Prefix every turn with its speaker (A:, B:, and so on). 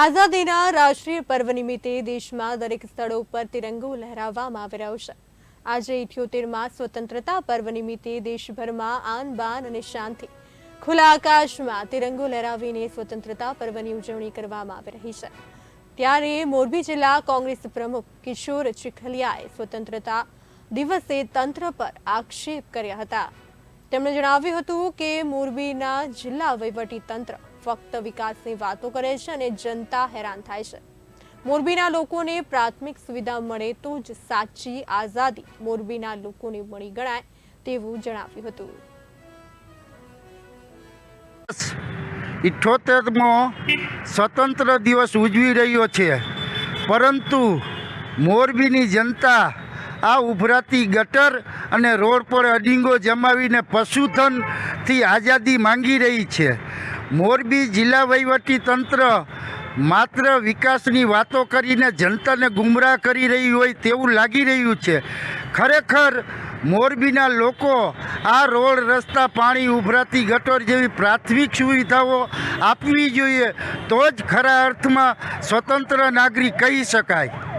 A: આઝાદીના રાષ્ટ્રીય પર્વ નિમિત્તે દેશમાં દરેક સ્થળો પર તિરંગો લહેરાવવામાં આવી રહ્યો છે. આજે ઇઠ્યોતેરમાં સ્વતંત્રતા પર્વ નિમિત્તે દેશભરમાં આન બાન અને શાંતિ. ખુલ્લા આકાશમાં તિરંગો લહેરાવીને સ્વતંત્રતા પર્વની ઉજવણી કરવામાં આવી રહી છે. ત્યારે મોરબી જિલ્લા કોંગ્રેસ પ્રમુખ કિશોર ચીખલિયાએ સ્વતંત્રતા દિવસે તંત્ર પર આક્ષેપ કર્યા હતા. તેમણે જણાવ્યું હતું કે મોરબીના જિલ્લા વહીવટી તંત્ર ફક્ત વિકાસની વાતો કરે છે અને જનતા હેરાન થાય છે. મોરબીના લોકોને પ્રાથમિક સુવિધા મળે તો જ સાચી આઝાદી મોરબીના લોકોને મળી ગણાય તેવું જણાવ્યું હતું.
B: ઇઠ્ઠોતેરમો સ્વતંત્ર દિવસ ઉજવી રહ્યો છે. પરંતુ મોરબીની જનતા આ ઉભરાતી ગટર અને રોડ પર અડીંગો જમાવીને પશુધનથી આઝાદી માંગી રહી છે. મોરબી જિલ્લા વહીવટી તંત્ર માત્ર વિકાસની વાતો કરીને જનતાને ગુમરાહ કરી રહી હોય તેવું લાગી રહ્યું છે. ખરેખર મોરબીના લોકો આ રોડ રસ્તા પાણી ઉભરાતી ગટર જેવી પ્રાથમિક સુવિધાઓ આપવી જોઈએ તો જ ખરા અર્થમાં સ્વતંત્ર નાગરિક કહી શકાય.